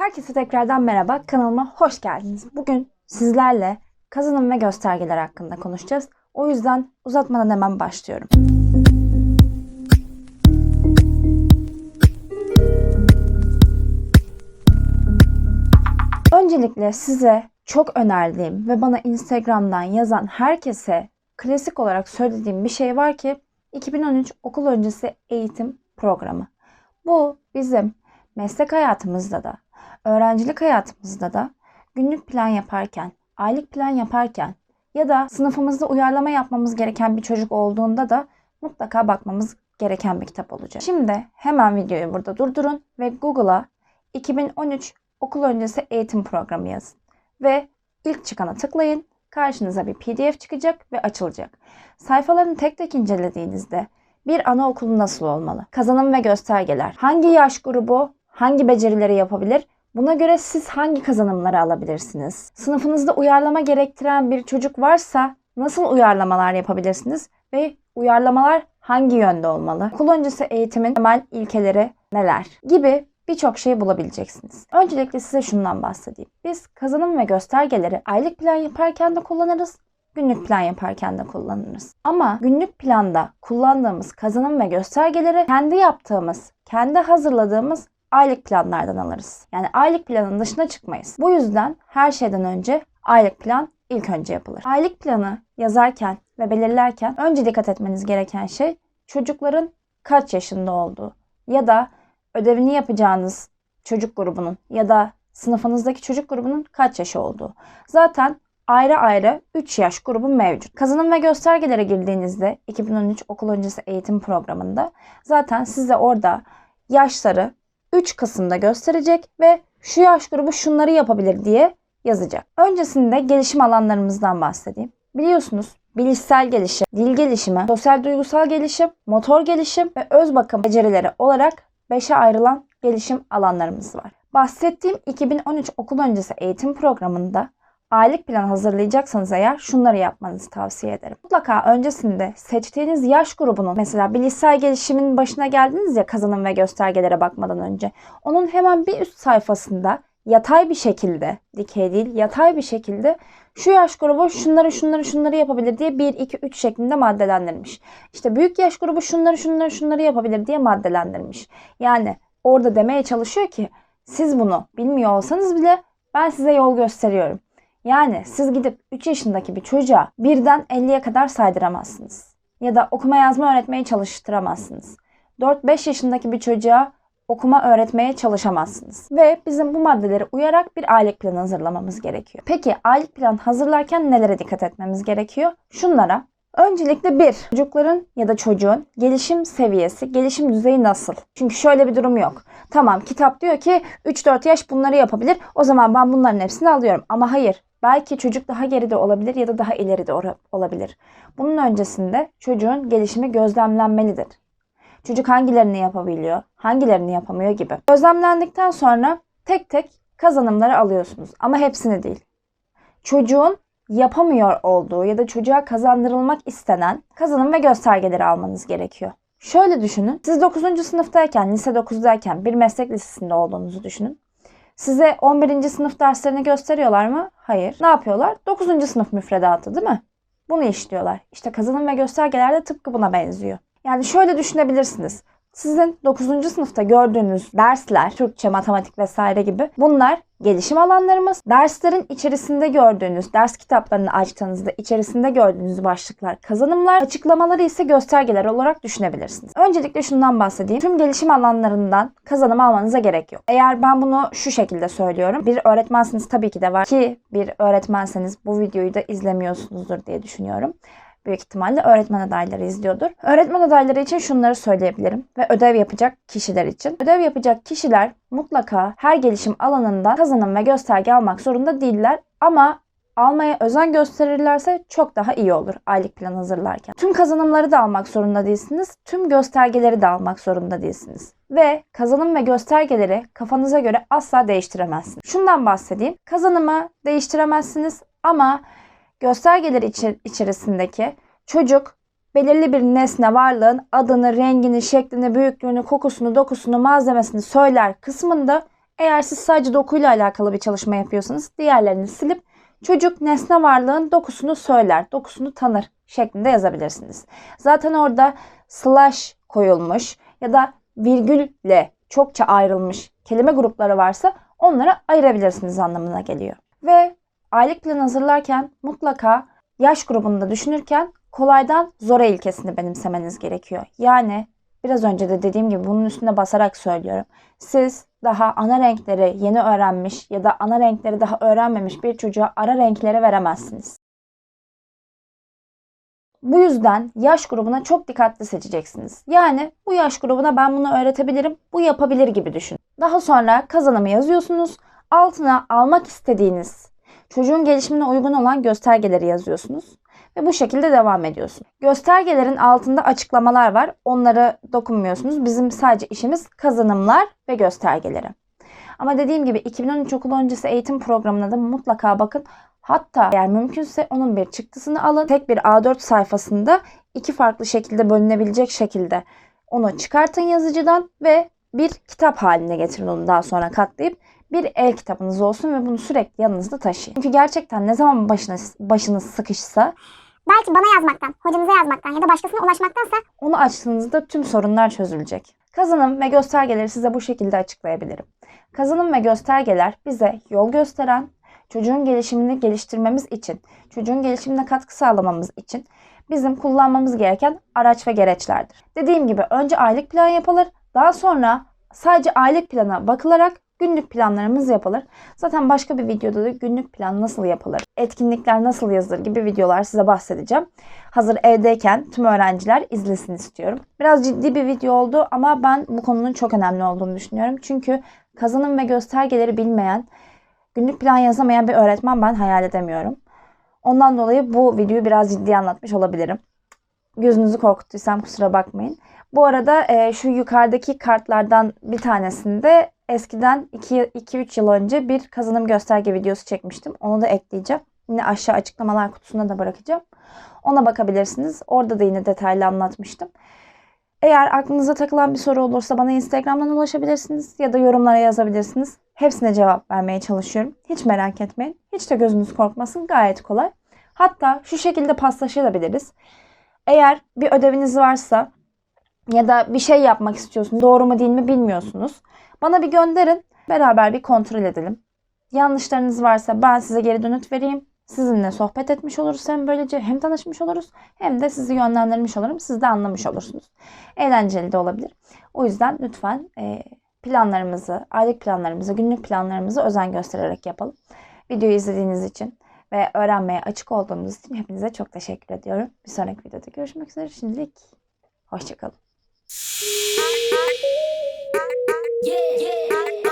Herkese tekrardan merhaba. Kanalıma hoş geldiniz. Bugün sizlerle kazanım ve göstergeler hakkında konuşacağız. O yüzden uzatmadan hemen başlıyorum. Öncelikle size çok önerdiğim ve bana Instagram'dan yazan herkese klasik olarak söylediğim bir şey var ki 2013 okul öncesi eğitim programı. Bu bizim meslek hayatımızda da, öğrencilik hayatımızda da günlük plan yaparken, aylık plan yaparken ya da sınıfımızda uyarlama yapmamız gereken bir çocuk olduğunda da mutlaka bakmamız gereken bir kitap olacak. Şimdi hemen videoyu burada durdurun ve Google'a 2013 okul öncesi eğitim programı yazın. Ve ilk çıkana tıklayın. Karşınıza bir PDF çıkacak ve açılacak. Sayfalarını tek tek incelediğinizde bir anaokulu nasıl olmalı? Kazanım ve göstergeler. Hangi yaş grubu hangi becerileri yapabilir? Buna göre siz hangi kazanımları alabilirsiniz? Sınıfınızda uyarlama gerektiren bir çocuk varsa nasıl uyarlamalar yapabilirsiniz ve uyarlamalar hangi yönde olmalı? Okul öncesi eğitimin temel ilkeleri neler? Gibi birçok şey bulabileceksiniz. Öncelikle size şundan bahsedeyim. Biz kazanım ve göstergeleri aylık plan yaparken de kullanırız, günlük plan yaparken de kullanırız. Ama günlük planda kullandığımız kazanım ve göstergeleri kendi yaptığımız, kendi hazırladığımız aylık planlardan alırız. Yani aylık planın dışına çıkmayız. Bu yüzden her şeyden önce aylık plan ilk önce yapılır. Aylık planı yazarken ve belirlerken önce dikkat etmeniz gereken şey çocukların kaç yaşında olduğu ya da ödevini yapacağınız çocuk grubunun ya da sınıfınızdaki çocuk grubunun kaç yaşı olduğu. Zaten ayrı ayrı 3 yaş grubu mevcut. Kazanım ve göstergelere girdiğinizde 2013 okul öncesi eğitim programında zaten size orada yaşları 3 kısımda gösterecek ve şu yaş grubu şunları yapabilir diye yazacak. Öncesinde gelişim alanlarımızdan bahsedeyim. Biliyorsunuz bilişsel gelişim, dil gelişimi, sosyal duygusal gelişim, motor gelişim ve öz bakım becerileri olarak 5'e ayrılan gelişim alanlarımız var. Bahsettiğim 2013 okul öncesi eğitim programında aylık plan hazırlayacaksanız eğer şunları yapmanızı tavsiye ederim. Mutlaka öncesinde seçtiğiniz yaş grubunun mesela bilişsel gelişimin başına geldiniz ya kazanım ve göstergelere bakmadan önce. Onun hemen bir üst sayfasında yatay bir şekilde, dikey değil yatay bir şekilde şu yaş grubu şunları şunları şunları yapabilir diye 1, 2, 3 şeklinde maddelendirmiş. İşte büyük yaş grubu şunları şunları şunları yapabilir diye maddelendirmiş. Yani orada demeye çalışıyor ki siz bunu bilmiyor olsanız bile ben size yol gösteriyorum. Yani siz gidip 3 yaşındaki bir çocuğa birden 50'ye kadar saydıramazsınız. Ya da okuma yazma öğretmeye çalıştıramazsınız. 4-5 yaşındaki bir çocuğa okuma öğretmeye çalışamazsınız. Ve bizim bu maddelere uyarak bir aylık plan hazırlamamız gerekiyor. Peki aylık plan hazırlarken nelere dikkat etmemiz gerekiyor? Şunlara. Öncelikle bir, çocukların ya da çocuğun gelişim seviyesi, gelişim düzeyi nasıl? Çünkü şöyle bir durum yok. Tamam kitap diyor ki 3-4 yaş bunları yapabilir. O zaman ben bunların hepsini alıyorum. Ama hayır. Belki çocuk daha geride olabilir ya da daha ileride olabilir. Bunun öncesinde çocuğun gelişimi gözlemlenmelidir. Çocuk hangilerini yapabiliyor, hangilerini yapamıyor gibi. Gözlemlendikten sonra tek tek kazanımları alıyorsunuz ama hepsini değil. Çocuğun yapamıyor olduğu ya da çocuğa kazandırılmak istenen kazanım ve göstergeleri almanız gerekiyor. Şöyle düşünün. Siz 9. sınıftayken, lise 9'dayken bir meslek lisesinde olduğunuzu düşünün. Size 11. sınıf derslerini gösteriyorlar mı? Hayır. Ne yapıyorlar? 9. sınıf müfredatı değil mi? Bunu işliyorlar. İşte kazanım ve göstergeler de tıpkı buna benziyor. Yani şöyle düşünebilirsiniz. Sizin 9. sınıfta gördüğünüz dersler, Türkçe, matematik vesaire gibi bunlar gelişim alanlarımız. Derslerin içerisinde gördüğünüz, ders kitaplarını açtığınızda içerisinde gördüğünüz başlıklar kazanımlar, açıklamaları ise göstergeler olarak düşünebilirsiniz. Öncelikle şundan bahsedeyim. Tüm gelişim alanlarından kazanım almanıza gerek yok. Eğer ben bunu şu şekilde söylüyorum. Bir öğretmensiniz tabii ki de var ki bir öğretmenseniz bu videoyu da izlemiyorsunuzdur diye düşünüyorum büyük ihtimalle öğretmen adayları izliyordur. Öğretmen adayları için şunları söyleyebilirim ve ödev yapacak kişiler için. Ödev yapacak kişiler mutlaka her gelişim alanından kazanım ve gösterge almak zorunda değiller ama almaya özen gösterirlerse çok daha iyi olur aylık plan hazırlarken. Tüm kazanımları da almak zorunda değilsiniz. Tüm göstergeleri de almak zorunda değilsiniz. Ve kazanım ve göstergeleri kafanıza göre asla değiştiremezsiniz. Şundan bahsedeyim. Kazanımı değiştiremezsiniz ama göstergeler içerisindeki çocuk belirli bir nesne varlığın adını, rengini, şeklini, büyüklüğünü, kokusunu, dokusunu, malzemesini söyler kısmında Eğer siz sadece dokuyla alakalı bir çalışma yapıyorsanız diğerlerini silip çocuk nesne varlığın dokusunu söyler, dokusunu tanır şeklinde yazabilirsiniz. Zaten orada slash koyulmuş ya da virgülle çokça ayrılmış kelime grupları varsa onları ayırabilirsiniz anlamına geliyor. Ve aylık plan hazırlarken mutlaka yaş grubunu da düşünürken kolaydan zora ilkesini benimsemeniz gerekiyor. Yani biraz önce de dediğim gibi bunun üstüne basarak söylüyorum. Siz daha ana renkleri yeni öğrenmiş ya da ana renkleri daha öğrenmemiş bir çocuğa ara renkleri veremezsiniz. Bu yüzden yaş grubuna çok dikkatli seçeceksiniz. Yani bu yaş grubuna ben bunu öğretebilirim, bu yapabilir gibi düşün. Daha sonra kazanımı yazıyorsunuz. Altına almak istediğiniz çocuğun gelişimine uygun olan göstergeleri yazıyorsunuz ve bu şekilde devam ediyorsun. Göstergelerin altında açıklamalar var. Onları dokunmuyorsunuz. Bizim sadece işimiz kazanımlar ve göstergeleri. Ama dediğim gibi 2013 okul öncesi eğitim programına da mutlaka bakın. Hatta eğer mümkünse onun bir çıktısını alın. Tek bir A4 sayfasında iki farklı şekilde bölünebilecek şekilde onu çıkartın yazıcıdan ve bir kitap haline getirin onu daha sonra katlayıp bir el kitabınız olsun ve bunu sürekli yanınızda taşıyın. Çünkü gerçekten ne zaman başınız, başınız sıkışsa Belki bana yazmaktan, hocamıza yazmaktan ya da başkasına ulaşmaktansa onu açtığınızda tüm sorunlar çözülecek. Kazanım ve göstergeleri size bu şekilde açıklayabilirim. Kazanım ve göstergeler bize yol gösteren, çocuğun gelişimini geliştirmemiz için, çocuğun gelişimine katkı sağlamamız için bizim kullanmamız gereken araç ve gereçlerdir. Dediğim gibi önce aylık plan yapılır, daha sonra sadece aylık plana bakılarak günlük planlarımız yapılır. Zaten başka bir videoda da günlük plan nasıl yapılır, etkinlikler nasıl yazılır gibi videolar size bahsedeceğim. Hazır evdeyken tüm öğrenciler izlesin istiyorum. Biraz ciddi bir video oldu ama ben bu konunun çok önemli olduğunu düşünüyorum. Çünkü kazanım ve göstergeleri bilmeyen, günlük plan yazamayan bir öğretmen ben hayal edemiyorum. Ondan dolayı bu videoyu biraz ciddi anlatmış olabilirim. Gözünüzü korkuttuysam kusura bakmayın. Bu arada e, şu yukarıdaki kartlardan bir tanesinde eskiden 2-3 yıl önce bir kazanım gösterge videosu çekmiştim. Onu da ekleyeceğim. Yine aşağı açıklamalar kutusuna da bırakacağım. Ona bakabilirsiniz. Orada da yine detaylı anlatmıştım. Eğer aklınıza takılan bir soru olursa bana Instagram'dan ulaşabilirsiniz ya da yorumlara yazabilirsiniz. Hepsine cevap vermeye çalışıyorum. Hiç merak etmeyin. Hiç de gözünüz korkmasın. Gayet kolay. Hatta şu şekilde paslaşabiliriz. Eğer bir ödeviniz varsa ya da bir şey yapmak istiyorsunuz. Doğru mu değil mi bilmiyorsunuz. Bana bir gönderin. Beraber bir kontrol edelim. Yanlışlarınız varsa ben size geri dönüt vereyim. Sizinle sohbet etmiş oluruz hem böylece hem tanışmış oluruz hem de sizi yönlendirmiş olurum. Siz de anlamış olursunuz. Eğlenceli de olabilir. O yüzden lütfen e, planlarımızı, aylık planlarımızı, günlük planlarımızı özen göstererek yapalım. Videoyu izlediğiniz için ve öğrenmeye açık olduğunuz için hepinize çok teşekkür ediyorum. Bir sonraki videoda görüşmek üzere. Şimdilik hoşçakalın. Yeah, yeah.